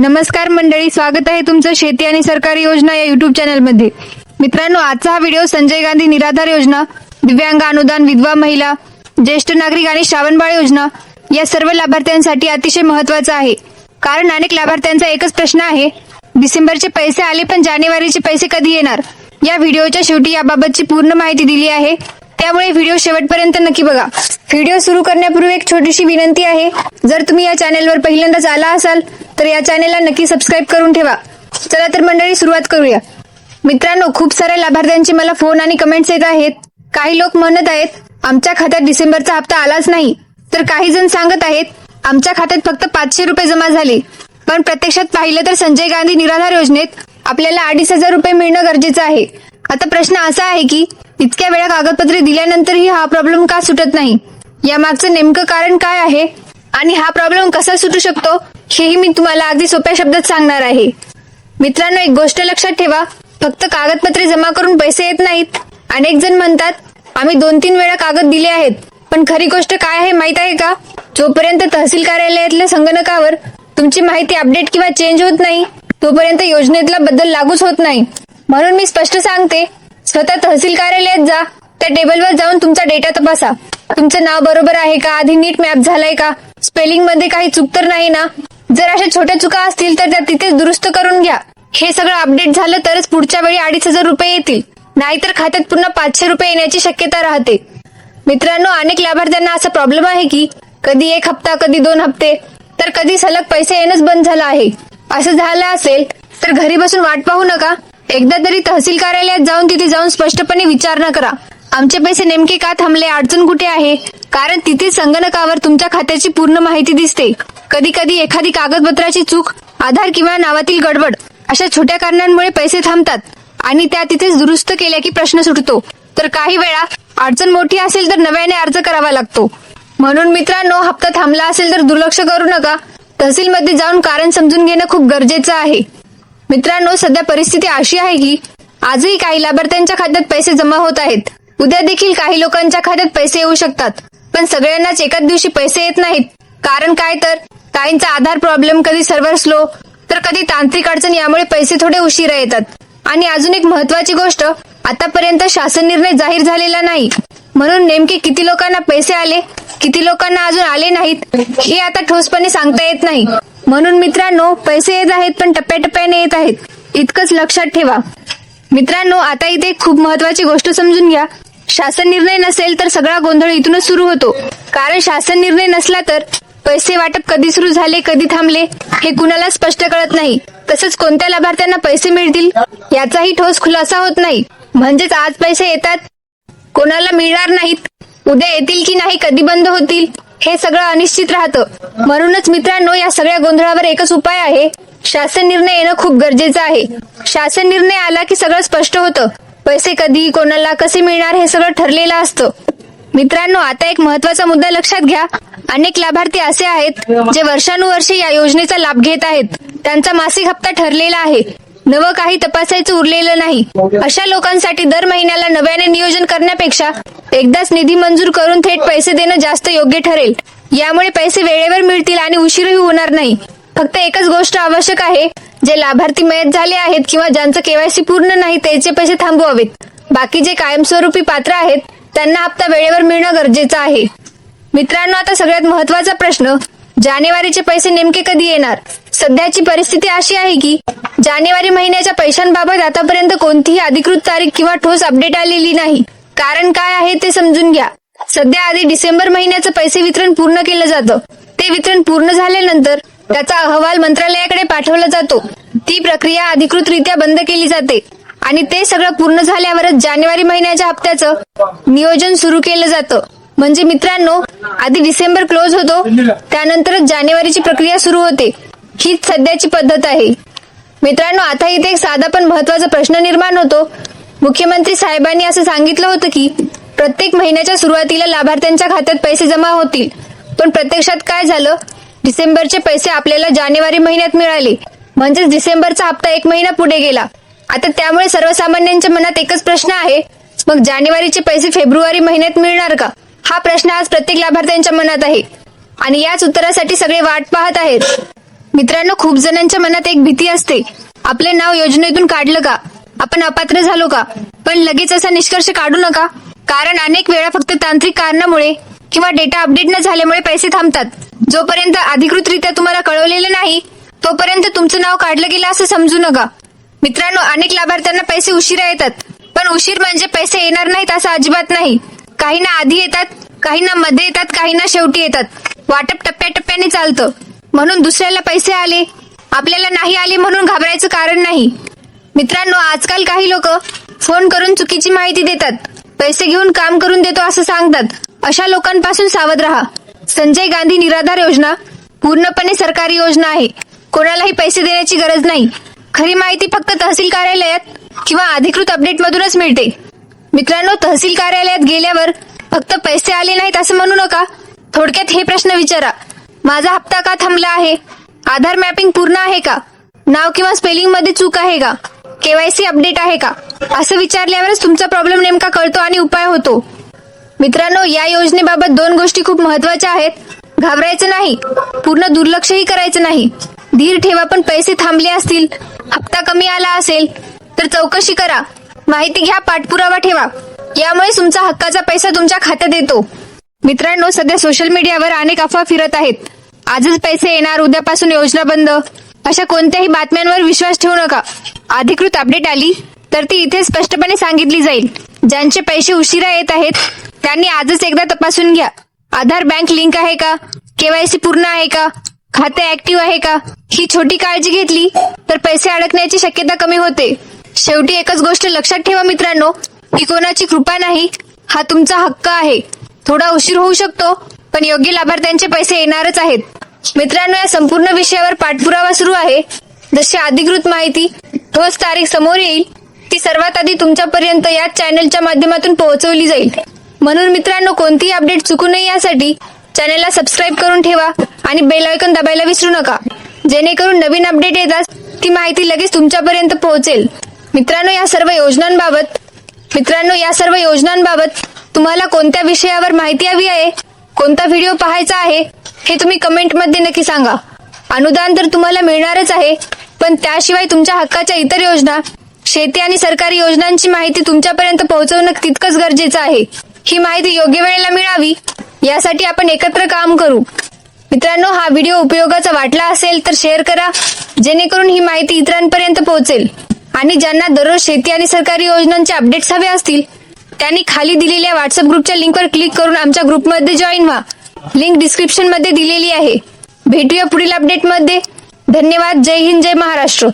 नमस्कार मंडळी स्वागत आहे तुमचं शेती आणि सरकारी योजना या युट्यूब चॅनलमध्ये मित्रांनो आजचा हा व्हिडिओ संजय गांधी निराधार योजना दिव्यांग अनुदान विधवा महिला ज्येष्ठ नागरिक आणि श्रावणबाळ योजना या सर्व लाभार्थ्यांसाठी अतिशय महत्त्वाचा आहे. कारण अनेक लाभार्थ्यांचा एकच प्रश्न आहे डिसेंबरचे पैसे आले पण जानेवारीचे पैसे कधी येणार? या व्हिडिओच्या शेवटी याबाबतची पूर्ण माहिती दिली आहे. त्यामुळे व्हिडिओ शेवटपर्यंत नक्की बघा. व्हिडिओ सुरू करण्यापूर्वी एक छोटीशी विनंती आहे. जर तुम्ही या चॅनेलवर पहिल्यांदाच आला असाल तर या चॅनेलला नक्की सबस्क्राईब करून ठेवा. चला तर मंडळी सुरुवात करूया. मित्रांनो खूप साऱ्या लाभार्थ्यांचे मला फोन आणि कमेंट्स येत आहेत. काही लोक म्हणत आहेत आमच्या खात्यात डिसेंबरचा हप्ता आलाच नाही. तर काही जण सांगत आहेत आमच्या खात्यात फक्त पाचशे रुपये जमा झाले. पण प्रत्यक्षात पाहिलं तर संजय गांधी निराधार योजनेत आपल्याला अडीच हजार रुपये मिळणं गरजेचं आहे. आता प्रश्न असा आहे की इतक्या वेळा कागदपत्रे दिल्यानंतरही हा प्रॉब्लेम का सुटत नाही? यामागचं नेमकं कारण काय आहे? आणि हा प्रॉब्लेम कसा सुटू शकतो? हेही मी तुम्हाला अगदी सोप्या शब्दात सांगणार आहे. मित्रांनो एक गोष्ट लक्षात ठेवा. फक्त कागदपत्रे जमा करून पैसे येत नाहीत. अनेक जण म्हणतात आम्ही दोन तीन वेळा कागद दिले आहेत. पण खरी गोष्ट काय आहे माहीत आहे का? जोपर्यंत तहसील कार्यालयातल्या संगणकावर तुमची माहिती अपडेट किंवा चेंज होत नाही तोपर्यंत योजनेतला बदल लागूच होत नाही. म्हणून मी स्पष्ट सांगते स्वतः तहसील कार्यालयात जा. त्या टेबलवर जाऊन तुमचा डेटा तपासा. तुमचं नाव बरोबर आहे का? आधी नीट मॅप झालाय का? स्पेलिंगमध्ये काही चूक तर नाही ना? जर अशा छोट्या चुका असतील तर त्या तिथेच दुरुस्त करून घ्या. हे सगळं अपडेट झालं तरच पुढच्या वेळी अडीच हजार रुपये येतील. नाहीतर खात्यात पुन्हा पाचशे रुपये येण्याची शक्यता राहते. मित्रांनो अनेक लाभार्थ्यांना असा प्रॉब्लेम आहे की कधी एक हप्ता कधी दोन हप्ते तर कधी सलग पैसे येणंच बंद झालं आहे. असं झालं असेल तर घरी बसून वाट पाहू नका. एकदा तरी तहसील कार्यालयात जाऊन तिथे जाऊन स्पष्टपणे विचारणा करा. आमचे पैसे नेमके का थांबले? अडचण कुठे आहे? कारण तिथे संगणकावर तुमच्या खात्याची पूर्ण माहिती दिसते. कधी कधी एखादी कागदपत्राची चूक आधार किंवा नावातील गडबड अशा छोट्या कारणांमुळे पैसे थांबतात आणि त्या तिथेच दुरुस्त केल्या की प्रश्न सुटतो. तर काही वेळा अडचण मोठी असेल तर नव्याने अर्ज करावा लागतो. म्हणून मित्रांनो हप्ता थांबला असेल तर दुर्लक्ष करू नका. तहसीलमध्ये जाऊन कारण समजून घेणं खूप गरजेचं आहे. मित्रांनो सध्या परिस्थिती अशी आहे की आजही काही लाभार्थ्यांच्या खात्यात पैसे जमा होत आहेत. उद्या देखील काही लोकांच्या खात्यात पैसे येऊ शकतात. पण सगळ्यांनाच एकाच दिवशी पैसे येत नाहीत. कारण काय तर? काहींचा आधार प्रॉब्लेम कधी सर्व्हर स्लो तर कधी तांत्रिक अडचण यामुळे पैसे थोडे उशिरा येतात. आणि अजून एक महत्वाची गोष्ट आतापर्यंत शासन निर्णय जाहीर झालेला नाही. म्हणून नेमके किती लोकांना पैसे आले किती लोकांना अजून आले नाहीत हे आता ठोसपणे सांगता येत नाही. म्हणून मित्रांनो पैसे येत आहेत पण टप्प्याटप्प्याने येत आहेत. इतकंच लक्षात ठेवा. मित्रांनो आता इथे खूप महत्वाची गोष्ट समजून घ्या. शासन निर्णय नसेल तर सगळा गोंधळ इथूनच सुरू होतो. कारण शासन निर्णय नसला तर पैसे वाटप कधी सुरू झाले कधी थांबले हे कुणाला स्पष्ट कळत नाही. तसंच कोणत्या लाभार्थ्यांना पैसे मिळतील याचाही ठोस खुलासा होत नाही. म्हणजेच आज पैसे येतात कोणाला मिळणार नाहीत उद्या येतील की नाही कधी बंद होतील हे सगळं अनिश्चित राहतं. म्हणूनच मित्रांनो या सगळ्या गोंधळावर एकच उपाय आहे. शासन निर्णय येणं खूप गरजेचं आहे. शासन निर्णय आला की सगळं स्पष्ट होतं. पैसे कधी कोणाला कसे मिळणार हे सगळं ठरलेलं असतं. मित्रांनो आता एक महत्त्वाचा मुद्दा लक्षात घ्या. अनेक लाभार्थी असे आहेत जे वर्षानुवर्षे या योजनेचा लाभ घेत आहेत. त्यांचा मासिक हप्ता ठरलेला आहे. नवं काही तपासायचं उरलेलं नाही. अशा लोकांसाठी दर महिन्याला नव्याने नियोजन करण्यापेक्षा एकदाच निधी मंजूर करून थेट पैसे देणं जास्त योग्य ठरेल. यामुळे पैसे वेळेवर मिळतील आणि उशीरही होणार नाही. फक्त एकच गोष्ट आवश्यक आहे जे लाभार्थी मयत झाले आहेत किंवा ज्यांचं केवायसी पूर्ण नाही त्याचे पैसे थांबवावेत. बाकी जे कायमस्वरूपी पात्र आहेत त्यांना हप्ता वेळेवर मिळणं गरजेचं आहे. मित्रांनो आता सगळ्यात महत्त्वाचा प्रश्न जानेवारीचे पैसे नेमके कधी येणार? सध्याची परिस्थिती अशी आहे की जानेवारी महिन्याच्या पैशांबाबत आतापर्यंत कोणतीही अधिकृत तारीख किंवा ठोस अपडेट आलेली नाही. कारण काय आहे ते समजून घ्या. सध्या आधी डिसेंबर महिन्याचं पैसे वितरण पूर्ण केलं जातं. ते वितरण पूर्ण झाल्यानंतर त्याचा अहवाल मंत्रालयाकडे पाठवला जातो. ती प्रक्रिया अधिकृतरित्या बंद केली जाते. आणि ते सगळं पूर्ण झाल्यावरच जानेवारी महिन्याच्या हप्त्याचं नियोजन सुरू केलं जातं. म्हणजे मित्रांनो आधी डिसेंबर क्लोज होतो त्यानंतरच जानेवारीची प्रक्रिया सुरू होते. हीच सध्याची पद्धत आहे. मित्रांनो आता इथे एक साधा पण महत्त्वाचा प्रश्न निर्माण होतो. मुख्यमंत्री साहेबांनी असं सांगितलं होतं की प्रत्येक महिन्याच्या सुरुवातीला लाभार्थ्यांच्या खात्यात पैसे जमा होतील. पण प्रत्यक्षात काय झालं? डिसेंबरचे पैसे आपल्याला जानेवारी महिन्यात मिळाले. म्हणजेच डिसेंबरचा हप्ता एक महिना पुढे गेला. आता त्यामुळे सर्वसामान्यांच्या मनात एकच प्रश्न आहे मग जानेवारीचे पैसे फेब्रुवारी महिन्यात मिळणार का? हा प्रश्न आज प्रत्येक लाभार्थ्यांच्या मनात आहे. आणि याच उत्तरासाठी सगळे वाट पाहत आहेत. मित्रांनो खूप जणांच्या मनात एक भीती असते. आपले नाव योजनेतून काढलं का? आपण अपात्र झालो का? पण लगेच असा निष्कर्ष काढू नका. कारण अनेक वेळा फक्त तांत्रिक कारणामुळे किंवा डेटा अपडेट न झाल्यामुळे पैसे थांबतात. जोपर्यंत अधिकृतरित्या तुम्हाला कळवलेलं नाही तोपर्यंत तुमचं नाव काढलं गेलं असं समजू नका. मित्रांनो अनेक लाभार्थ्यांना पैसे उशिरा येतात. पण उशीर म्हणजे पैसे येणार नाहीत असं अजिबात नाही. काहींना आधी येतात काहींना मध्ये येतात काहींना शेवटी येतात. वाटप टप्प्याटप्प्याने चालतं. म्हणून दुसऱ्याला पैसे आले आपल्याला नाही आले म्हणून घाबरायचं कारण नाही. मित्रांनो आजकाल काही लोक फोन करून चुकीची माहिती देतात. पैसे घेऊन काम करून देतो असं सांगतात. अशा लोकांपासून सावध राहा. संजय गांधी निराधार योजना पूर्णपणे सरकारी योजना आहे. कोणालाही पैसे देण्याची गरज नाही. खरी माहिती फक्त तहसील कार्यालयात किंवा अधिकृत अपडेट मधूनच मिळते. मित्रांनो तहसील कार्यालयात गेल्यावर फक्त पैसे आले नाहीत असं म्हणू नका. थोडक्यात हे प्रश्न विचारा. माझा हप्ता का थांबला आहे? आधार मॅपिंग पूर्ण आहे का? नाव किंवा स्पेलिंगमध्ये चूक आहे का? केवायसी अपडेट आहे का? असं विचारल्यावरच तुमचा प्रॉब्लेम नेमका कळतो आणि उपाय होतो. मित्रांनो या योजनेबाबत दोन गोष्टी खूप महत्त्वाच्या आहेत. घाबरायचं नाही पूर्ण दुर्लक्षही करायचं नाही. धीर ठेवा पण पैसे थांबले असतील हप्ता कमी आला असेल तर चौकशी करा. माहिती घ्या पाठपुरावा ठेवा. यामुळे तुमचा हक्काचा पैसा तुमच्या खात्यात येतो. मित्रांनो सध्या सोशल मीडियावर अनेक अफवा फिरत आहेत. आजच पैसे येणार उद्यापासून योजना बंद. अशा कोणत्याही बातम्यांवर विश्वास ठेवू नका. अधिकृत अपडेट आली तर ती इथे स्पष्टपणे सांगितली जाईल. ज्यांचे पैसे उशिरा येत आहेत त्यांनी आजच एकदा तपासून घ्या. आधार बँक लिंक आहे का? केवायसी पूर्ण आहे का? खाते ऍक्टिव्ह आहे का? ही छोटी काळजी घेतली तर पैसे अडकण्याची शक्यता कमी होते. शेवटी एकच गोष्ट लक्षात ठेवा मित्रांनो ही कोणाची कृपा नाही हा तुमचा हक्क आहे. थोडा उशीर होऊ शकतो पण योग्य लाभार्थ्यांचे पैसे येणारच आहेत. मित्रांनो या संपूर्ण विषयावर पाठपुरावा सुरू आहे. जशी अधिकृत माहिती ठोस तारीख समोर येईल ती सर्वात आधी तुमच्यापर्यंत याच चॅनलच्या माध्यमातून पोहोचवली जाईल. म्हणून मित्रांनो कोणतीही अपडेट चुकू नये यासाठी चॅनलला सबस्क्राईब करून ठेवा आणि बेल आयकॉन दाबायला विसरू नका. जेणेकरून नवीन अपडेट येतात ती माहिती लगेच तुमच्यापर्यंत पोहोचेल. मित्रांनो या सर्व योजनांबाबत मित्रांनो या सर्व योजनांबाबत तुम्हाला कोणत्या विषयावर माहिती हवी आहे? कोणता व्हिडिओ पाहायचा आहे? हे तुम्ही कमेंटमध्ये नक्की सांगा. अनुदान तर तुम्हाला मिळणारच आहे पण त्याशिवाय तुमच्या हक्काच्या इतर योजना शेती आणि सरकारी योजनांची माहिती तुमच्यापर्यंत पोहोचवणं तितकंच गरजेचं आहे. ही माहिती योग्य वेळेला मिळावी यासाठी आपण एकत्र काम करू. मित्रांनो हा व्हिडिओ उपयोगाचा वाटला असेल तर शेअर करा जेणेकरून ही माहिती इतरांपर्यंत पोहोचेल. आणि ज्यांना दररोज शेती आणि सरकारी योजनांचे अपडेट्स हवे असतील त्यांनी खाली दिलेल्या व्हॉट्सअप ग्रुपच्या लिंकवर क्लिक करून आमच्या ग्रुपमध्ये जॉईन व्हा. लिंक डिस्क्रिप्शनमध्ये दिलेली आहे. भेटूया पुढील अपडेटमध्ये. धन्यवाद. जय हिंद जय महाराष्ट्र.